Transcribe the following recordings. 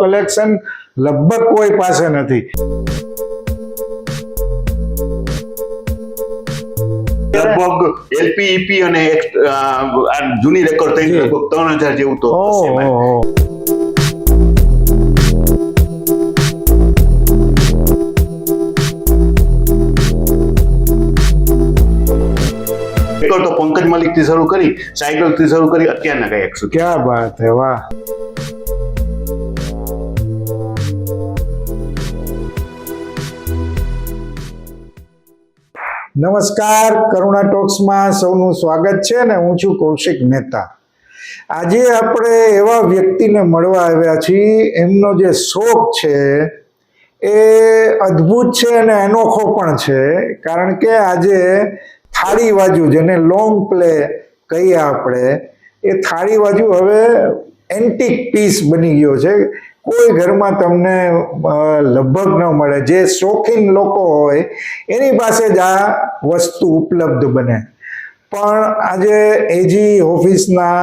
Collection લગભગ કોઈ પાસે નથી. લગભગ એલપી ઈપી અને જૂની રેકોર્ડ થઈ લગભગ ત્રણ હજાર જેવું તો. રેકોર્ડ તો પંકજ મલિકથી શરૂ કરી સાયકલથી શરૂ કરી અત્યારના કઈ શું ક્યાં બાત હે વાહ. નમસ્કાર, કરુણા ટોક્સમાં સૌનું સ્વાગત છે ને હું છું કૌશિક મહેતા. આજે આપણે એવા વ્યક્તિને મળવા આવ્યા છીએ, એમનો જે શોખ છે એ અદ્ભુત છે અને અનોખો પણ છે, કારણ કે આજે થાળી બાજુ જેને લોંગ પ્લે કહીએ આપણે, એ થાળી બાજુ હવે એન્ટિક પીસ બની ગયો છે. કોઈ ઘરમાં તમને લગભગ ન મળે. જે શોખીન લોકો હોય, એની પાસે જ આ વસ્તુ ઉપલબ્ધ બને. પણ આજે એજી ઓફિસના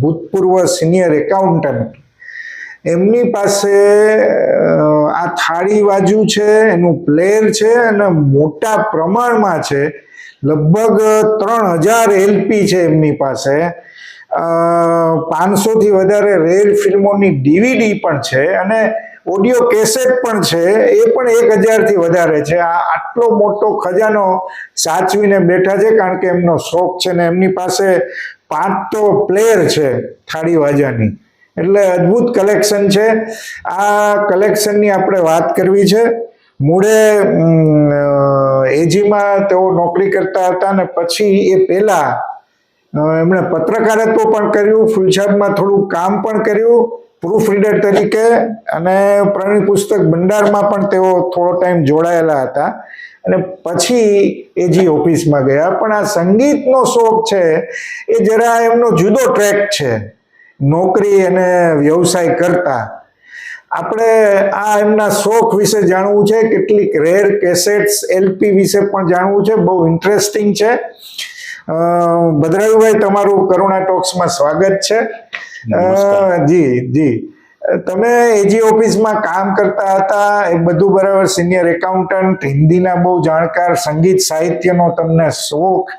ભૂતપૂર્વ સિનિયર એકાઉન્ટન્ટ, એમની પાસે આ થાળી બાજુ છે, એનું પ્લેયર છે અને મોટા પ્રમાણમાં છે. લગભગ ત્રણ હજાર એલપી છે એમની પાસે. પાંચસોથી વધારે રેલ ફિલ્મોની ડીવીડી પણ છે અને ઓડિયો કેસેટ પણ છે. એ પણ એક હજારથી વધારે છે. આ આટલો મોટો ખજાનો સાચવીને બેઠા છે કારણ કે એમનો શોખ છે ને એમની પાસે પાંચ તો પ્લેયર છે થાળી વાજાની. એટલે અદ્ભુત કલેક્શન છે. આ કલેક્શનની આપણે વાત કરવી છે. મૂળે એજીમાં તેઓ નોકરી કરતા હતા ને પછી એ પહેલા એમણે પત્રકારત્વ પણ કર્યું ફૂલછાપમાં થોડું કામ પણ કર્યું પ્રૂફ રીડર તરીકે, અને પ્રાણી પુસ્તક ભંડારમાં પણ તેઓ થોડો ટાઈમ જોડાયેલા હતા. અને પછી એજી ઓફિસમાં ગયા. પણ આ સંગીતનો શોખ છે, એ જરા એમનો જુદો ટ્રેક છે. નોકરી અને વ્યવસાય કરતા. આપણે આ એમના શોખ વિશે જાણવું છે, કેટલીક રેર કેસેટ્સ એલપી વિશે પણ જાણવું છે, બહુ ઇન્ટરેસ્ટિંગ છે. ભદ્રાયુભાઈ તમારું કરુણા ટોક્સમાં સ્વાગત છે. જી જી. તમે એજી ઓફિસમાં કામ કરતા હતા એ બધું બરાબર સિનિયર એકાઉન્ટન્ટ હિન્દીના બહુ જાણકાર સંગીત સાહિત્યનો તમને શોખ.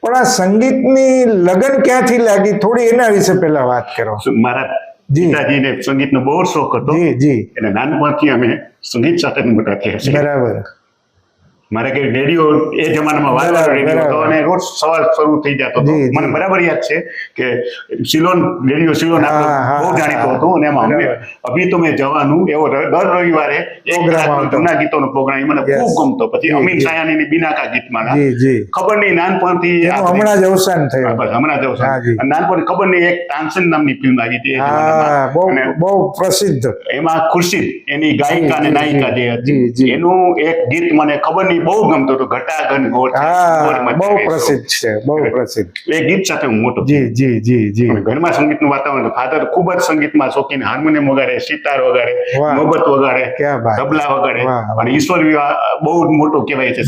પણ આ સંગીતની લગન ક્યાંથી લાગી? થોડી એના વિશે પહેલા વાત કરો. મારા. પિતાજીને સંગીતનો બહુ શોખ હતો. જી જી. એટલે નાનપણથી અમે સંગીત સાથે મોટા થયા બરાબર. મારે કે રેડિયો એ જમાનામાં વારવાર રેડિયો હતો અને રોજ સવાર શરૂ થઈ જતો હતો. મને બરાબર યાદ છે કે સિલોન રેડિયો સિલોન બહુ જાણીતો હતો અને એમાં અભી તો મેં જવાનું એવો દર રવિવારે એક. જૂના ગીતોનો પ્રોગ્રામ મને. ખૂબ ગમતો. પછી જી, અમીન સાયાની બિનાકા ગીતમાં ખબર નહીં નાનપણથી હમણાં જ અવસાન થયું. બસ હમણાં જ અવસાન. નાનપણ ખબર નહીં એક તાનસેન નામની ફિલ્મ આવી હતી. બહુ પ્રસિદ્ધ. એમાં ખુરશીદ એની ગાયિકા અને નાયિકા જે હતી એનું એક ગીત મને ખબર નહીં બહુ ગમતું હતું ઘટાઘન બહુ પ્રસિદ્ધ છે બહુ પ્રસિદ્ધ. એ ગીત સાથે હું મોટો જી જી જી જી. ઘરમાં સંગીતનું વાતાવરણ ફાધર ખૂબ જ સંગીતમાં શોખીન હાર્મોનિયમ વગાડે સિતાર વગાડે વાહ. નોબત વગાડે તબલા વગાડે. અને ઈશ્વર વિવાહ બહુ મોટો કહેવાય છે.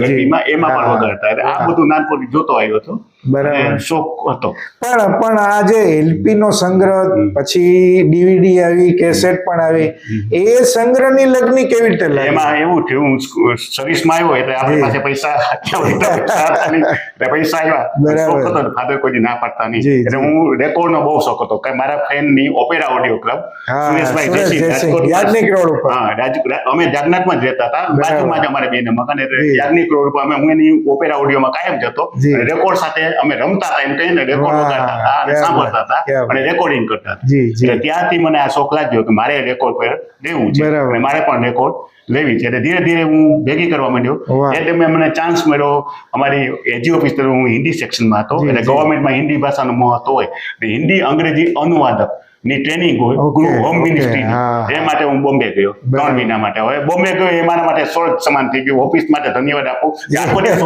ગરબીમાં એમાં પણ વગાડતા. એટલે આ બધું નાનપણથી જોતો આવ્યો હતો. બરાબર. શોખ હતો. પણ પણ આ જે એલપી નો સંગ્રહ પછી ડીવીડી આવી કેસેટ પણ આવી એ સંગ્રહની લગ્ન કેવી રીતે એમાં એવું થયું હું સર્વિસમાં આવ્યો એટલે આપણી પાસે પૈસા પૈસા આવ્યા. ફાધર કોઈ ના પાડતા નહીં. એટલે હું રેકોર્ડ નો બહુ શોખ હતો. કે મારા ફ્રેન્ડની opera audio club Sureshbhai road ઉપર. હા અમે જાગનાથમાં જ રહેતા હતા. બાજુમાં જ અમારે બેન મકાન એટલે યાજ્ઞિક રોડ ઉપર અમે હું એની ઓપેરા ઓડિયોમાં કાયમ જતો રેકોર્ડ સાથે અમે રમતા હતા એમ કહીને રેકોર્ડ વગાડતા હતા અને સાંભળતા હતા અને રેકોર્ડિંગ કરતા હતા. એટલે ત્યાંથી મને આ શોખ લાગ્યો કે મારે રેકોર્ડ પર લેવું છે. મારે પણ રેકોર્ડ લેવી છે. એટલે ધીરે ધીરે હું ભેગી કરવા માંડ્યો. એટલે મેં મને ચાન્સ મળ્યો. અમારી એજી ઓફિસ તરફ હું હિન્દી સેક્શનમાં હતો. એટલે. ગવર્મેન્ટમાં હિન્દી ભાષાનો મહત્વ હોય. હિન્દી અંગ્રેજી અનુવાદક. ની ટ્રેનિંગ હોય ગૃહ હોમ મિનિસ્ટ્રી એ માટે હું બોમ્બે ગયો ત્રણ મહિના માટે. હવે બોમ્બે ગયો એ મારા માટે સ્વર્ગ સમાન થઈ ગયું. ઓફિસ માટે ધન્યવાદ આપું.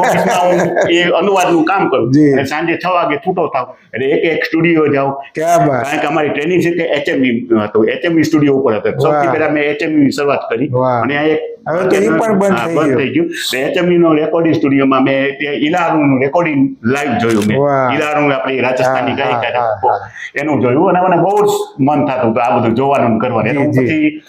ઓફિસમાં હું એ અનુવાદનું કામ કરું. અને સાંજે છ વાગે છૂટો થાવ. એટલે એક એક સ્ટુડિયો જાઉં. કારણ કે અમારી ટ્રેનિંગ છે કે એચએમઈ હતું. એચએમઈ સ્ટુડિયો ઉપર હતું. સૌથી. પહેલા મેં એચએમઈ ની શરૂઆત કરી. અને આ એક હવે તો એ પણ બંધ થઈ ગયું. થઈ ગયું. HMV નો રેકોર્ડિંગ સ્ટુડિયોમાં મેં તે નું રેકોર્ડિંગ લાઈવ જોયું મેં. ઇલારું આપણી રાજસ્થાની ગાયિકા એનું જોયું અને મને બહુ જ મન થતું હતું આ બધું જોવાનું કરવાનું. એનું પછી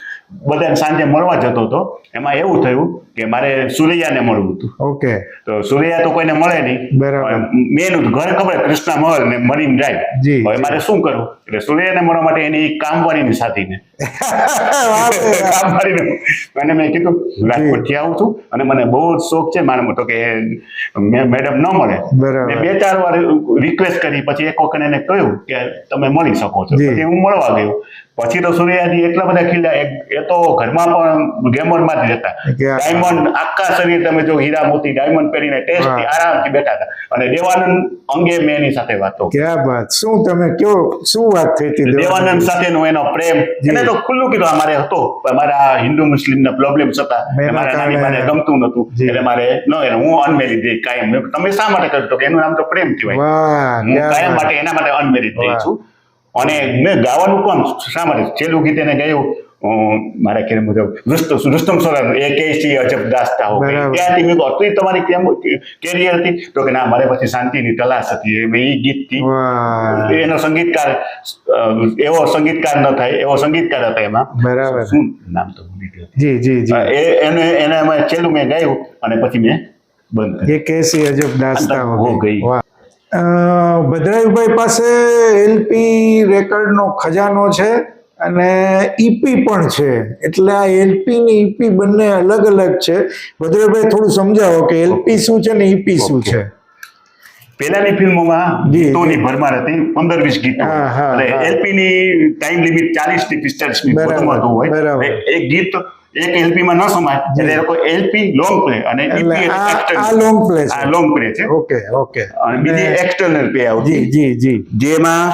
બધાને સાંજે મળવા જતો હતો. એમાં એવું થયું કે મારે સુરૈયાને મળવું હતું. ઓકે. તો સુરૈયા તો કોઈને મળે નહીં. બરાબર. મેન ઘર ખબર કૃષ્ણા મહલ ને મરીન ડ્રાઈવ. જી, હવે મારે શું કરવું? એટલે સુરૈયાને મળવા માટે એની કામવાળીની સાથીને. કામવાળીને. અને મેં કીધું રાજકોટથી આવું છું. અને મને બહુ જ શોખ છે મારા તો કે મે- મેડમ ન મળે. બરાબર. મેં બે ચાર વાર રિક્વેસ્ટ કરી પછી એક વખત એને કહ્યું કે તમે મળી શકો છો. પછી હું મળવા ગયો. પછી તો સૂર્યાજી એટલા બધા ખીલ્યા એ તો ઘરમાં પણ ગેમરમાં જ રહેતા આ- ડાયમંડ આખા શરીર તમે જો હીરા મોતી ડાયમંડ પહેરીને ટેસ્ટથી આરામથી બેઠા હતા. અને દેવાનંદ અંગે મેં એની સાથે વાતો ક્યાં વાત શું તમે કયો શું વાત થઈ હતી દેવાનંદ સાથેનો એનો પ્રેમ. એને તો ખુલ્લું કીધું અમારે હતો મારા હિન્દુ મુસ્લિમના પ્રોબ્લેમ્સ હતા. મારા નાની માને ગમતું નતું એટલે મારે ન એને હું અનમેરિડ દઈ કાયમ. તમે શા માટે કરતો કે એનું નામ તો પ્રેમ કહેવાય. હું કાયમ માટે એના માટે અનમેરિડ દઈ છું. અને મેં ગાવાનું પણ શા માટે? છેલ્લું ગીત એને ગાયું. મારે કેમ મુજબ રુસ્તમ સોલર એ કે સી અજબ દાસ્તા હો ત્યાંથી મેં હતું તમારી કેમ કેરિયર હતી? તો કે ના મારે પછી શાંતિની તલાશ હતી. એ મેં એ ગીતથી એનો સંગીતકાર એવો સંગીતકાર ન થાય એવો સંગીતકાર હતા એમાં. બરાબર. શું નામ તો જી જી જી. એને એને મેં છેલ્લું મેં ગાયું અને પછી મેં બંધ એ કે સી અજબ દાસ્તા હો ગઈ. ભદ્રાયુભાઈ પાસે એલપી રેકર્ડનો ખજાનો છે. અને ઈપી પણ છે. એટલે આ એલપી ની ઈપી બંને અલગ અલગ છે. ભદ્રભાઈ થોડું સમજાવો કે એલપી શું છે ને ઈપી શું ઓકે. છે? પહેલાની ફિલ્મોમાં ગીતોની ભરમાર હતી પંદર વીસ ગીતો. હા, હા, એલપી ની ટાઈમ લિમિટ ચાલીસથી પિસ્તાલીસ મિનિટ બરાબર, હોય. બરાબર. એટલે એક ગીત એક એલપી માં ન સમાય. એટલે એ લોકો એલપી લોંગ પ્લે અને એટલે આ લોંગ પ્લે આ છે. લોંગ પ્લે છે. Okay okay. અને બીજી એક્સટર્નલ પ્લે આવતી. જી જી જેમાં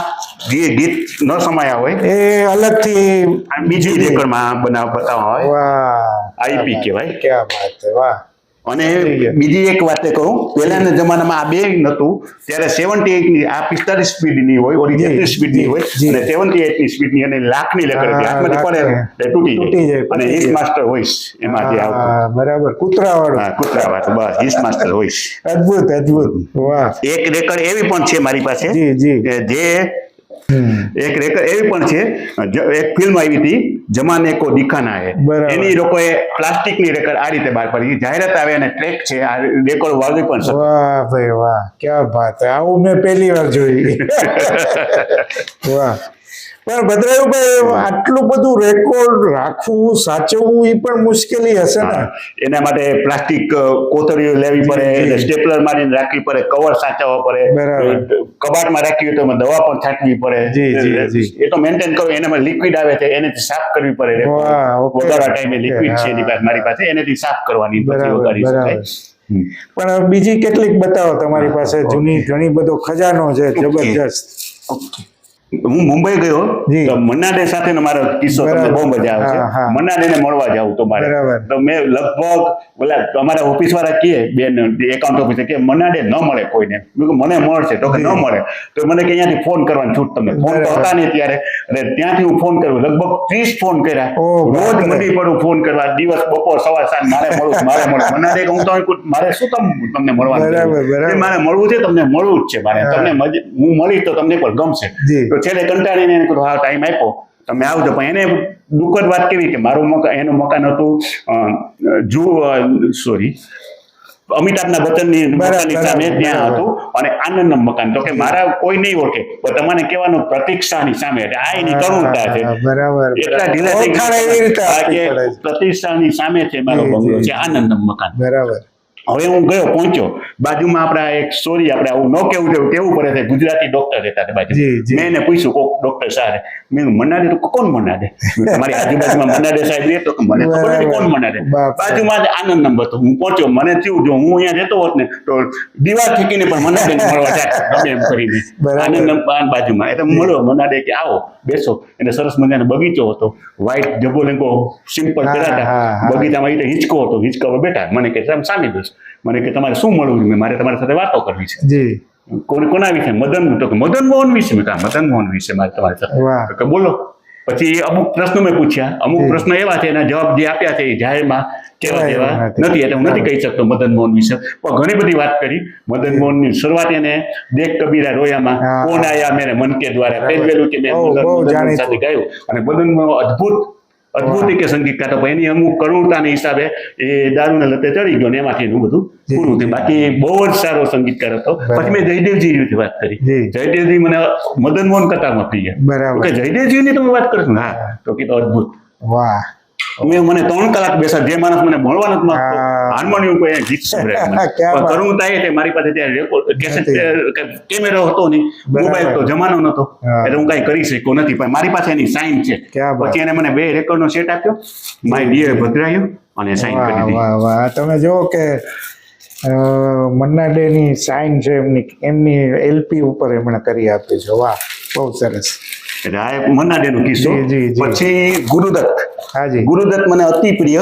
જે ગીત ન સમાયા હોય એ અલગથી બીજી રેકર્ડમાં બનાવ બતાવવા હોય. વાહ. આઈપી કહેવાય. ક્યાં વાત છે વાહ. અને બીજી એક વાત કહું પહેલાના જમાનામાં આ બે નતું ત્યારે સેવન્ટી એટની આ પિસ્તાલીસ સ્પીડની હોય ઓલી તેત્રીસ સ્પીડની હોય અને સેવન્ટી એટની સ્પીડની અને લાખની લેકર હાથમાંથી પડે લાખની. તૂટી જાય, અને હિસ માસ્ટર હોઈશ એમાં જે આવતું. બરાબર કૂતરા વાળો કૂતરા વાત બસ હિસ માસ્ટર હોઈશ. અદ્ભુત અદ્ભુત. વાહ. એક રેકર્ડ એવી પણ છે મારી પાસે જી. એક રેકર્ડ એવી પણ છે એક ફિલ્મ આવી હતી જમાને કો દિખાના હે. એની લોકોએ પ્લાસ્ટિકની રેકર્ડ આ રીતે બહાર પાડી જાહેરાત આવે અને ટ્રેક છે આ રેકોર્ડ વાગી પણ શકે. વાહ ભાઈ વાહ ક્યાં વાત હે. આવું મેં પહેલી વાર જોઈ. વાહ. પણ ભદ્રાયુભાઈ આટલું બધું રેકોર્ડ રાખવું સાચવવું એ પણ મુશ્કેલી હશે ને? એના માટે પ્લાસ્ટિક કોથળીઓ લેવી પડે સ્ટેપલર મારીને રાખવી પડે કવર સાચવવા પડે. કબાટમાં રાખવી હોય તો દવા પણ છાંટવી પડે. જી, જી, એ તો મેન્ટેન કરો એનામાં લિક્વિડ આવે છે એને સાફ કરવી પડે ઓકે. વગાડવા ટાઈમે લિક્વિડ છે એની પાસે મારી પાસે એનેથી સાફ કરવાની વગાડી શકાય. પણ બીજી કેટલીક બતાવો તમારી પાસે જૂની ઘણી બધો ખજાનો છે જબરજસ્ત. હું મુંબઈ ગયો તો મન્નાડે સાથે મારો કિસ્સો તમને બહુ મજા આવશે. હા, હા. મળવા જાવ તો મારે. તો મેં લગભગ ઓલા અમારા ઓફિસ વાળા કહે બેન એકાઉન્ટ ઓફિસે કે મન્નાડે ન મળે કોઈને. મને મળશે. તો કે ન મળે. તો મને કે અહીંયાથી ફોન કરવાની છૂટ તમને. ફોન તો હતા નહીં ત્યારે અને ત્યાંથી હું ફોન કર્યો લગભગ ત્રીસ ફોન કર્યા. રોજ. મંડી પડું ફોન કરવા દિવસ બપોર સવાર સાંજ મારે મળવું મારે મળે મન્નાડે હું તો મારે શું તમ તમને મળવાનું મારે મળવું છે તમને મળવું જ છે મારે. તમને હું મળીશ તો તમને પણ ગમશે. છેલ્લે કંટાળીને એને કીધું હા ટાઈમ આપ્યો. તમે આવજો પણ એને દુઃખદ વાત કેવી કે મારું મકાન એનું મકાન હતું જુ સોરી અમિતાભના બચ્ચનની બરાબર, મકાનની સામે ત્યાં હતું અને આનંદનું મકાન. તો કે મારા કોઈ નહીં ઓળખે પણ તમને કહેવાનું પ્રતિક્ષાની સામે એટલે આ એની કરુણતા છે. બરાબર એટલા ઢીલા થઈ ગયા. પ્રતિષ્ઠાની સામે છે મારો બંગલો છે આનંદનું મકાન. બરાબર. હવે હું ગયો પહોંચ્યો. બાજુમાં આપણા એક સોરી આપણે આવું ન કેવું જોઈએ કેવું પડે છે? ગુજરાતી ડોક્ટર રહેતા હતા બાજુ. મેં એને પૂછ્યું કોક ડોક્ટર સાહેબ મેં મનાડે તો કોણ મનાડે? તમારી આજુબાજુમાં મનાડે સાહેબ રહે તો મને ખબર નથી કોણ મનાડે. બાજુમાં આનંદ નંબર હતો. હું પહોંચ્યો. મને થયું જો હું અહીંયા રહેતો હોત ને તો દીવાલ ઠેકીને પણ મનાડે મળવા જાય. એમ કરીને. આનંદ નંબર બાજુમાં. એટલે મળ્યો મનાડે કે આવો બેસો. એટલે સરસ મજાનો બગીચો હતો. વ્હાઈટ જબો લેંગો સિમ્પલ હા. બગીચામાં એટલે હિંચકો હતો. હિંચકા પર બેઠા. મને કે સામે બેસો. મને કે તમારે શું મળવું છે મારે તમારી સાથે વાતો કરવી છે. જી. કોણ કોના વિશે? મદન તો મદન મોહન વિશે. મેં મદન મોહન વિશે મારે તમારી સાથે. કે બોલો. પછી અમુક પ્રશ્નો મેં પૂછ્યા. અમુક પ્રશ્નો એવા છે એના જવાબ જે આપ્યા છે એ જાહેરમાં કેવા કેવા નથી. એટલે હું નથી કહી શકતો મદન મોહન વિશે. પણ ઘણી બધી વાત કરી. મદન મોહનની શરૂઆત એને દેખ કબીરા રોયામાં. કોણ આયા? મેરે મન કે દ્વારા. પહેલવેલું કે મેં સાથે ગાયું. અને મદન મોહન અદ્ભુત અદ્ભુત. કે સંગીતકાર તો એની અમુક કરુણતાને હિસાબે એ દારૂને લતે ચડી ગયો ને એમાંથી એનું બધું પૂરું થયું. બાકી બહુ જ સારો સંગીતકાર હતો. પછી મેં જયદેવજી વિશે વાત કરી. જયદેવજી મને મદન મોહન કથામાં થઈ ગયા. બરાબર. જયદેવજી જયદેવજીની તમે વાત કરશો ને? હા તો કીધું અદભુત. વાહ. મેં મને ત્રણ કલાક બેસા જે માણસ મને મળવા નથી માંગતો હાર્મોનિયમ પર ગીત સંભળાય કરુણતા એ મારી પાસે ત્યાં રેકોર્ડ કેસેટ કેમેરો હતો નહીં. મોબાઈલ તો જમાનો નતો એટલે હું કઈ કરી શક્યો નથી પણ મારી પાસે એની સાઇન છે. પછી એને મને બે રેકોર્ડનો સેટ આપ્યો. માય ડિયર ભદ્રાયો અને સાઇન કરી દીધી. તમે જુઓ કે મન્ના ડે ની સાઇન છે એમની એમની એલપી ઉપર એમણે કરી આપી છે. વાહ બહુ સરસ. એટલે આ એક મન્નાડેનો કિસ્સો. જી, જી, જી. પછી ગુરુદત્ત. હાજી. ગુરુદત્ત મને અતિ પ્રિય.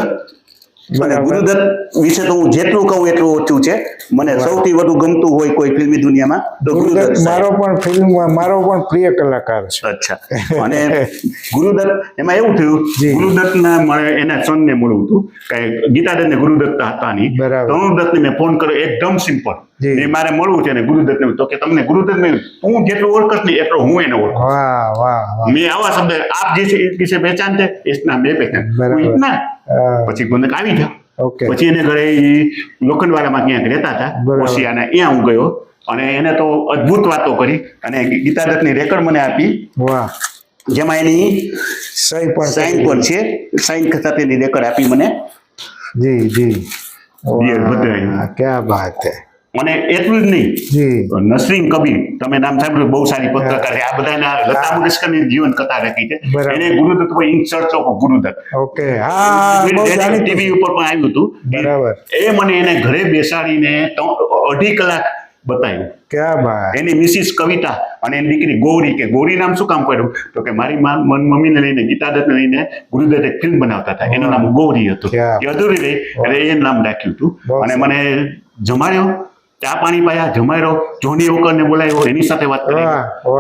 અને. ગુરુદત્ત વિશે તો હું જેટલું કહું એટલું ઓછું છે. મને સૌથી વધુ ગમતું હોય કોઈ ફિલ્મી દુનિયામાં તો ગુરુદત્ત મારો પણ ફિલ્મ મારો પણ પ્રિય કલાકાર છે. અચ્છા. અને ગુરુદત્ત એમાં એવું થયું. ગુરુદત્તના મળે એના સનને મળ્યું હતું. કે ગીતાદત્ત ને ગુરુદત્ત હતા નહીં. તરુણદત્તને મેં ફોન કર્યો એકદમ સિમ્પલ મારે મળવું છે ને ગુરુદત્તને તો કે તમને ગુરુદત્તને હું જેટલું ઓળખશ ને એટલો હું એને ઓળખું વાહ વાહ વાહ. મેં આવા શબ્દ આપ જે છે કિસે પહેચાન છે ઇસના બે પહેચાન. ઇતના પછી ગુંદક આવી જાઓ પછી એને ઘરે લોખંડવાળામાં ક્યાંક રહેતા હતા. ઓશિયાના ત્યાં હું ગયો. અને એને તો અદ્ભુત વાતો કરી. અને ગીતાદત્તની રેકર્ડ મને આપી. વાહ. જેમાં એની સાઈન પણ સાઇન પણ છે. સાઇન સાથેની રેકર્ડ આપી મને. જી જી. ક્યાં બાત હે. અને એટલું જ નહીં. નસરીન કબીર તમે નામ સાંભળ્યું બહુ સારી પત્રકાર છે. આ બધાના લતા મંગેશકરની જીવન કથા લખી છે. એને Gurudutt in search of Gurudutt okay. હા ટીવી ઉપર પણ આવ્યું હતું. બરાબર. એ મને એને ઘરે બેસાડીને અઢી કલાક બતાવ્યું. ક્યાં એની મિસિસ કવિતા અને એની દીકરી ગૌરી કે ગૌરી નામ શું કામ કર્યું? તો કે મારી મા- મન મમ્મીને લઈને ગીતાદત્તને લઈને ગુરુદત્ત એક ફિલ્મ બનાવતા હતા. એનું નામ ગૌરી હતું. એ અધૂરી રહી. એટલે એ નામ રાખ્યું હતું. અને મને જમાડ્યો. ચા પાણી પાયા જમાડ્યો જોની ઓકરને બોલાવ્યો એની સાથે વાત કરી.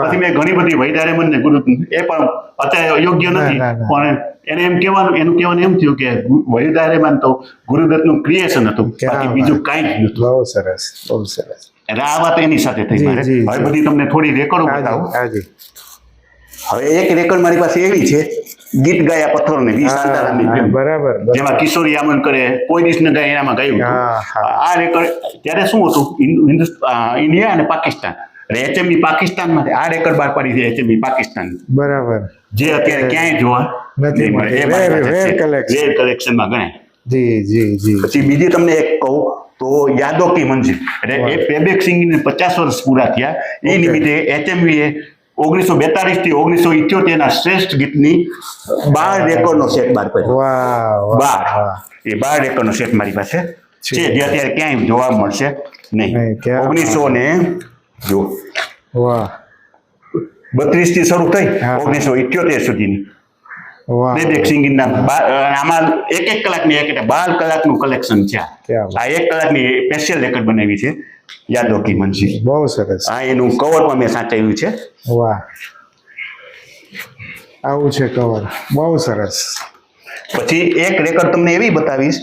પછી મેં ઘણી બધી વૈદારે મને ગુરુ એ પણ અત્યારે યોગ્ય નથી. પણ એને એમ કહેવાનું એનું કહેવાનું એમ થયું કે વૈદારેમાન તો ગુરુદત્તનું ક્રિએશન હતું બાકી બીજું કાંઈ જ નહોતું. બહુ સરસ બહુ સરસ. એટલે આ વાત એની સાથે થઈ મારે. હવે બધી તમને થોડી રેકોર્ડો બતાવું. હવે એક રેકોર્ડ મારી પાસે એવી છે ગીત ગાયા પથ્થરોને વી હા, શાંતારામની હા, ફિલ્મ. બરાબર બરાબર. જેમાં કિશોરી આમન કરે કોઈ દિવસ ને ગાય એનામાં ગાયું હતું. હા, હા. આ રેકોર્ડ ત્યારે શું હતું હિન્દુ- હિન્દુસ્ત- અ, ઇન્ડિયા અને પાકિસ્તાન એટલે એચએમબી પાકિસ્તાનમાં આ રેકોર્ડ બહાર પાડી છે એચએમબી પાકિસ્તાન બરાબર જે અત્યારે ક્યાંય જોવા નથી નહીં મળે. એ મળતી. મારી Rare- પાસે rare છે. collection. Rare collectionમાં ગણાય જી જી જી પછી બીજી તમને એક કહું તો યાદો કી મંજિલ એટલે એ પ્લેબેક સિંગિંગને પચાસ વર્ષ પૂરા થયા એ Okay. નિમિત્તે એચએમવી એ ઓગણીસો બેતાલીસથી ઓગણીસો ઇઠ્યોતેર ના શ્રેષ્ઠ ગીતની બાર રેકોર્ડનો સેટ બહાર પડ્યો. બાર. એ બાર રેકોર્ડનો સેટ મારી પાસે છે. જે અત્યારે ક્યાંય જોવા મળશે નહીં. ઓગણીસો ને જો. વાહ. બત્રીસથી શરૂ થઈ ઓગણીસો ઇઠ્યોતેર સુધીની. પ્લેબેક સિંગિંગના બા- આમાં એક એક કલાકની એક બાર કલાકનું કલેક્શન છે. આ. એક કલાકની સ્પેશિયલ રેકોર્ડ બનાવી છે. યાદો કી બહુ સરસ. આ એનું કવર પણ મેં સાચવ્યું છે. વાહ. આવું છે કવર બહુ સરસ. પછી એક રેકોર્ડ તમને એવી બતાવીશ.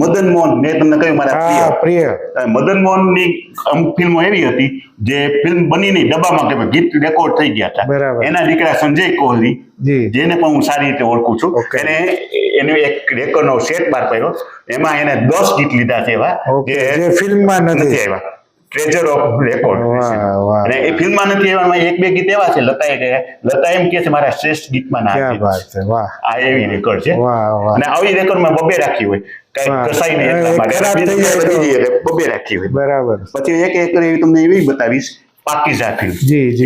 મદન મોહન મેં તમને કહ્યું મારા પ્રિય. મદન મોહન મોહનની અમુક ફિલ્મો એવી હતી જે ફિલ્મ બની નહીં ડબ્બામાં કે ગીત રેકોર્ડ થઈ ગયા હતા. એના દીકરા સંજય કોહલી જેને પણ હું સારી રીતે ઓળખું છું. એને એને એક રેકોર્ડ નો સેટ બહાર પડ્યો એમાં એને દસ ગીત લીધા છે એવા. જે ફિલ્મમાં નથી આવ્યા. ટ્રેઝર ઓફ રેકોર્ડ અને એ ફિલ્મમાં નથી એવામાં એક બે ગીત એવા છે લતા કે લતા એમ કે છે મારા શ્રેષ્ઠ ગીતમાં ના વાત છે વાહ. આ એવી રેકોર્ડ છે. અને આવી રેકોર્ડમાં બબે રાખી હોય. બબે રાખી હોય. બરાબર. પછી એક એક એવી તમને એવી બતાવીશ પાકીઝા ફિલ્મ.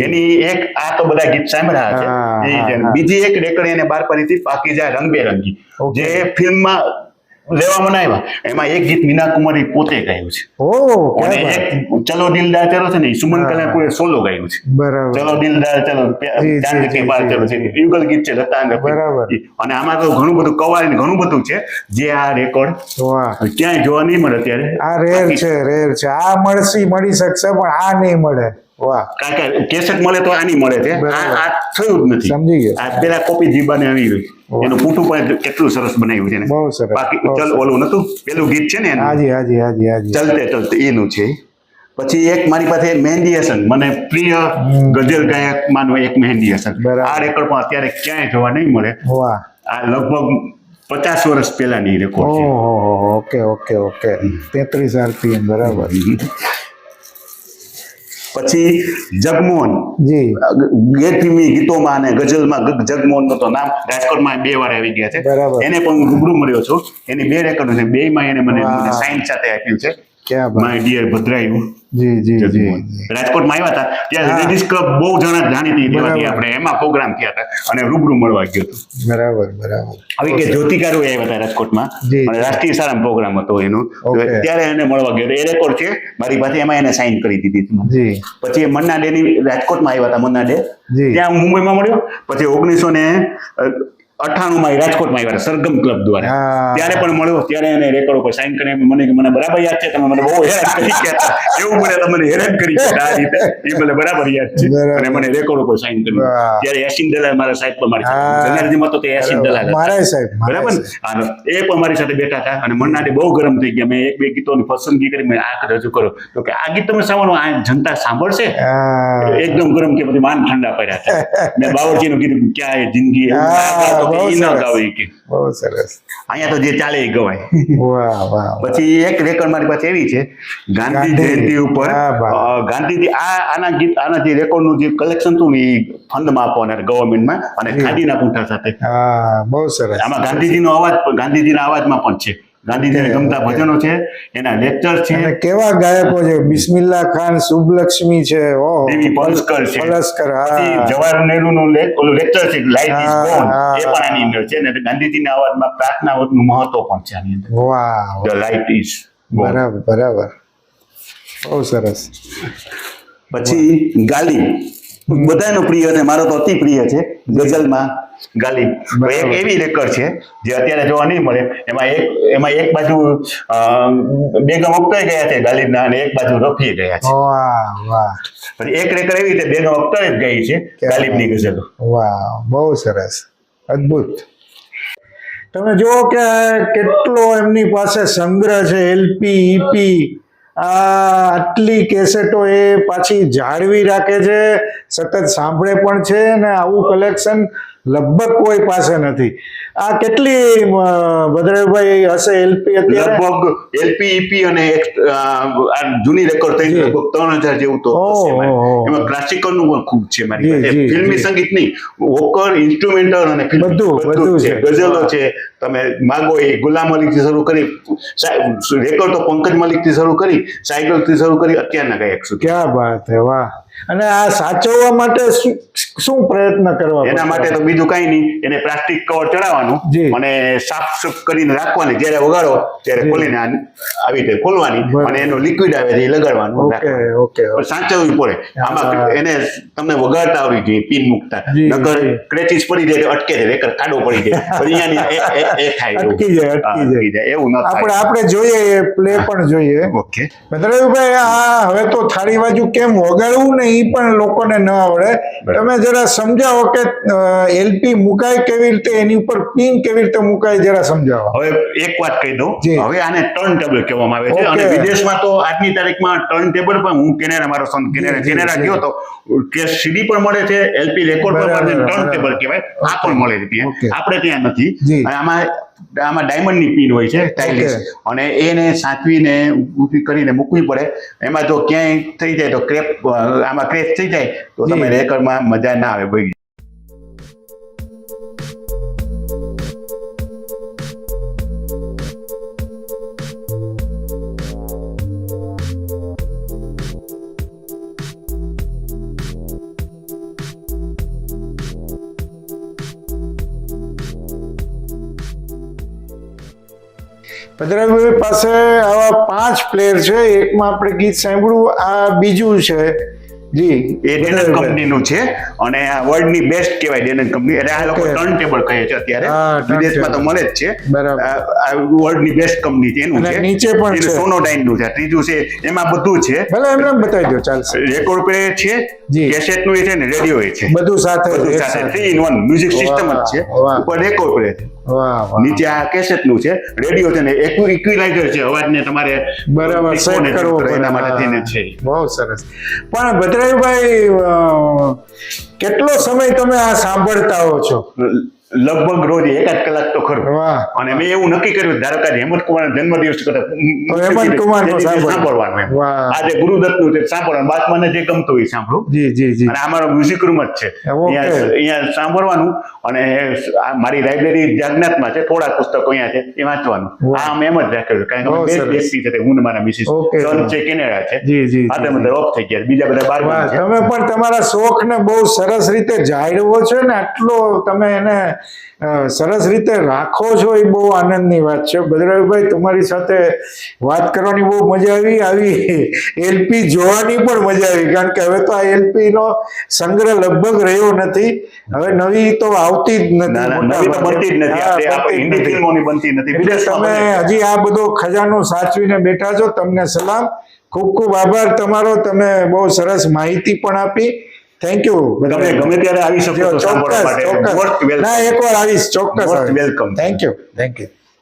એની એક આ તો બધા ગીત સાંભળ્યા છે. બીજી એક રેકડી એને બાર પાડી હતી પાકીઝા રંગબેરંગી. જે ફિલ્મમાં લેવામાં આવ્યા. એમાં એક ગીત મીના કુમારી પોતે ગાયું છે. અને એક ચલો દિલદાર ચલો છે ને સુમન કલાકુએ સોલો ગાયું છે. બરાબર. ચલો દિલદાર ચલો ચાંદ કે બાર ચલો છે. યુગલ ગીત છે લતા અને બરાબર. અને આમાં તો ઘણું બધું કવાય ને ઘણું બધું છે. જે આ રેકોર્ડ વાહ. ક્યાંય જોવા નહીં મળે અત્યારે. આ રેર છે રેર છે. આ મળશે મળી શકશે પણ આ નહીં મળે. વાહ. કારણ કે કેસેટ મળે તો આની મળે છે. આ આ થયું જ નથી. સમજી ગયો. આ પેલા કોપી જીબાને આવી ગઈ. એનું પૂટું પણ કેટલું સરસ બનાવ્યું છે ને બહુ સરસ, બાકી ચલ ઓલું નતું? પેલું ગીત છે ને. હાજી હાજી હાજી હાજી. ચલતે ચલતે એનું છે. પછી એક મારી પાસે મહેંદી હસન. મને પ્રિય ગઝલ ગાયક માનો એક મહેંદી હસન. આ રેકોર્ડ પણ અત્યારે ક્યાંય જોવા નહીં મળે. વાહ. આ લગભગ પચાસ વર્ષ પહેલાની રેકોર્ડ ઓકે ઓકે ઓકે. તેત્રીસ આરપીએમ બરાબર. પછી જગમોહન. જી. ગેરફિલ્મી ગીતોમાં અને ગઝલમાં જગમોહન જગમોહનનું તો નામ રાજકોટમાં બે વાર આવી ગયા છે. એને પણ હું રૂબરૂ મળ્યો છું. એની બે રેકોર્ડ છે. બે માં એને મને. સાઇન સાથે આપ્યું છે. My dear ભદ્રાયું. જી જી જી રાજકોટમાં આવ્યા હતા. ત્યારે લેડીઝ ક્લબ બહુ જણા જાણીતી દેવાથી આપણે એમાં પ્રોગ્રામ થયા હતા અને રૂબરૂ મળવા ગયો હતો. બરાબર બરાબર. આવી કે જ્યોતિકારો આવ્યા હતા રાજકોટમાં. અને રાષ્ટ્રીય શાળા પ્રોગ્રામ હતો એનો. ત્યારે એને મળવા ગયો એ રેકોર્ડ છે. મારી પાસે એમાં એને સાઇન કરી દીધી. જી. પછી મન્ના ડેની રાજકોટમાં આવ્યા હતા મન્ના ડે. ત્યાં હું મુંબઈમાં મળ્યો. પછી ઓગણીસો ને અઠ્ઠાણું માં રાજકોટમાં આવ્યા સરગમ ક્લબ દ્વારા. ત્યારે પણ મળ્યો ત્યારે એને રેકોર્ડ ઉપર સાઈન કરી મને મને બરાબર યાદ છે તમે મને બહુ હેરાન કરી ગયા એવું મને તમને હેરાન કરી આ રીતે. એ મને બરાબર યાદ છે. અને મને રેકોર્ડ ઉપર સાઈન કરી ત્યારે એસિન દલાલ મારા સાહેબ પણ મારી. સાથે. તો તે એસિન દલાલ મારા સાહેબ બરાબર? એ પણ મારી સાથે બેઠા હતા અને મન્નાડે બહુ ગરમ થઈ ગયા. મેં એક બે ગીતોની પસંદગી કરી મેં આ રજૂ કર્યો. તો કે આ ગીત તમે સાંભળો આ જનતા સાંભળશે? એકદમ ગરમ કે બધી માન ઠંડા પડ્યા હતા. મેં બાવરજીનું કીધું ક્યાં એ જિંદગી ન સરસ. ગાવ કે. બહુ સરસ. અહીંયા તો જે ચાલે એ ગવાય. વાહ વાહ. પછી એક રેકોર્ડ મારી પાસે એવી છે ગાંધી. જયંતિ ઉપર ગાંધીજી આ આના ગીત આના જે રેકોર્ડનું જે કલેક્શન હતું એ ફંડમાં આપવાના ગવર્મેન્ટમાં અને ખાદીના પૂંઠા સાથે. હા બહુ સરસ. આમાં ગાંધીજીનો અવાજ પણ- ગાંધીજીના અવાજમાં પણ છે. ગાંધીજીને ગમતા ભજનો છે એના લેક્ચર છે. અને કેવા ગાયકો છે? બિસ્મિલ્લા ખાન શુભલક્ષ્મી છે પલસ્કર છે. પલસ્કર હા. જવાહર નહેરુનું નું લેક્ચર છે લાઈફ ઇઝ હા, એ પણ આની અંદર છે. અને ગાંધીજીના અવાજમાં પ્રાર્થનાઓનું મહત્વ પણ છે આની અંદર. વાહ ધ ઇઝ બરાબર બરાબર. બહુ સરસ. પછી ગાલી. બધાનો પ્રિય છે મારો તો અતિ પ્રિય છે ગઝલમાં ગાલી. એક એવી રેકર્ડ છે જે અત્યારે જોવા નહીં મળે. એમાં એક એમાં એક બાજુ બેગમ અખ્તર ગયા છે ગાલિબના અને એક બાજુ રફી ગયા છે. વાહ વાહ. એક રેકર્ડ એવી રીતે બેગમ અખ્તર જ ગઈ છે ગાલિબની ગઝલો. વાહ બહુ સરસ. અદ્ભુત. તમે જુઓ કે કેટલો એમની પાસે સંગ્રહ છે એલપી ઈપી આ આટલી કેસેટો એ પાછી જાળવી રાખે છે સતત સાંભળે પણ છે અને આવું કલેક્શન લગભગ કોઈ પાસે નથી. આ કેટલી ભદ્રભાઈ હશે એલપી અત્યારે? લગભગ એલપી ઈપી અને એક, આ જૂની રેકોર્ડ થઈ. લગભગ ત્રણ હજાર જેવું તો. એમાં ક્લાસિકલનું પણ ખૂબ છે મારી પાસે. ફિલ્મી સંગીત નહીં વોકર ઇન્સ્ટ્રુમેન્ટલ અને બધું, બધું છે. ગઝલો છે. તમે માગો એ ગુલામ મલિકથી શરૂ કરી રેકોર્ડ તો પંકજ મલિકથી શરૂ કરી સાયકલથી શરૂ કરી અત્યારના ગાયક સુધી. ક્યાં વાત હે વાહ. અને આ સાચવવા માટે શું પ્રયત્ન કરવા એના માટે તો બીજું કઈ નહીં. એને પ્લાસ્ટિક કવર ચડાવવાનું અને સાફ સુફ કરીને રાખવાની. જ્યારે વગાડો ત્યારે ખોલીને આવી રીતે ખોલવાની અને એનું લિક્વિડ આવે છે એ લગાડવાનું ઓકે ઓકે સાચવવી પડે. આમાં એને તમને વગાડતા આવડી જોઈએ પિન મૂકતા. નગર ક્રેચિસ પડી જાય તો અટકે છે. રેકર કાડો પડી જાય. અહીંયાની એ થાય અટકી જાય, અટકી જાય. એવું ન આપણે આપણે જોઈએ પ્લે પણ જોઈએ. ઓકે. ભદ્રભાઈ આ હવે તો થાળી બાજુ કેમ વગાડવું ને એ પણ લોકોને ન આવડે. તમે જરા સમજાવો કે એલપી મુકાય કેવી રીતે એની ઉપર પિન કેવી રીતે મુકાય જરા સમજાવો. હવે એક વાત કહી દઉં. હવે આને ટર્ન ટેબલ કહેવામાં આવે છે. અને વિદેશમાં તો આજની તારીખમાં ટર્ન ટેબલ પણ હું કેનેરા મારો સન કેનેરા કેનેરા ગયો તો કે સીડી પણ મળે છે એલપી રેકોર્ડ પણ મળે છે ટર્ન ટેબલ કહેવાય. આ પણ મળે છે આપણે ત્યાં નથી. આમાં આમાં ડાયમંડની પિન હોય છે સ્ટાઇલિશ અને એને સાચવીને ઊભી કરીને મૂકવી પડે. એમાં જો ક્યાંય થઈ જાય તો ક્રેપ આમાં ક્રેપ થઈ જાય તો. તમે રેકરમાં મજા ના આવે ભાઈ ભદ્રભાઈ પાસે આવા પાંચ પ્લેયર છે. એકમાં આપણે ગીત સાંભળ્યું આ બીજું છે. જી. એ ડેનન કંપનીનું છે. અને આ વર્લ્ડની બેસ્ટ કહેવાય ડેનન કંપની એટલે આ લોકો. ટર્ન ટેબલ કહે છે અત્યારે. વિદેશમાં તો મળે જ છે. આ- વર્લ્ડની બેસ્ટ કંપની છે એનું છે. નીચે પણ છે. સોનોડાઇનનું છે. ત્રીજું છે એમાં બધું છે. ભલે એમને એમ બતાવી દો ચાલશે રેકોર્ડ પ્લે છે કેસેટનું એ છે ને રેડિયો એ છે. બધું સાથે બધું સાથે. Three in one music system જ છે. ઉપર રેકોર્ડ પ્લે છે. નીચે આ કેસેટનું છે. રેડિયો છે ને ઇક્વિલાઇઝર છે અવાજને તમારે બરાબર સેટ ને કરવો એના માટે થઈને છે. બહુ સરસ. પણ ભદ્રાયુભાઈ કેટલો સમય તમે આ સાંભળતા હો છો? લગભગ રોજ એકાદ કલાક તો ખરો. અને મેં એવું નક્કી કર્યું ધારો કે હેમંત કુમાર જન્મદિવસ કરતા હેમંત. સાંભળવાનું એમ. આજે ગુરુદત્તનું છે સાંભળવાનું બાદ જે ગમતું હોય સાંભળું. જી જી જી. અને આ મ્યુઝિક રૂમ જ છે. અહીંયા સાંભળવાનું અને મારી લાઇબ્રેરી જાગનાથમાં છે થોડા પુસ્તકો અહીંયા છે એ વાંચવાનું. આ અમે એમ જ રાખ્યું કારણ કે બે જ છે હું મારા મિસિસ. સન છે કેનેડા છે. જી, જી, આ ઓફ થઈ ગયા બીજા બધા બાર તમે પણ તમારા શોખને બહુ સરસ રીતે જાળવો છો ને આટલો તમે એને સરસ રીતે રાખો છો એ બહુ આનંદની વાત છે. ભદ્રાવીભાઈ તમારી સાથે વાત કરવાની બહુ મજા આવી. આવી એલપી જોવાની પણ મજા આવી કારણ કે હવે તો આ એલપી નો સંગ્રહ લગભગ રહ્યો નથી. હવે નવી તો આવતી જ નથી તમે હજી આ બધો ખજાનો સાચવીને બેઠા છો. તમને સલામ. ખૂબ ખૂબ આભાર તમારો. તમે બહુ સરસ માહિતી પણ આપી. થેન્ક યુ તમે ગમે ત્યારે આવી શકો છો સાંભળવા માટે. મોસ્ટ ચોક્કસ વેલકમ ના એકવાર આવીશ ચોક્કસ Most welcome thank you thank you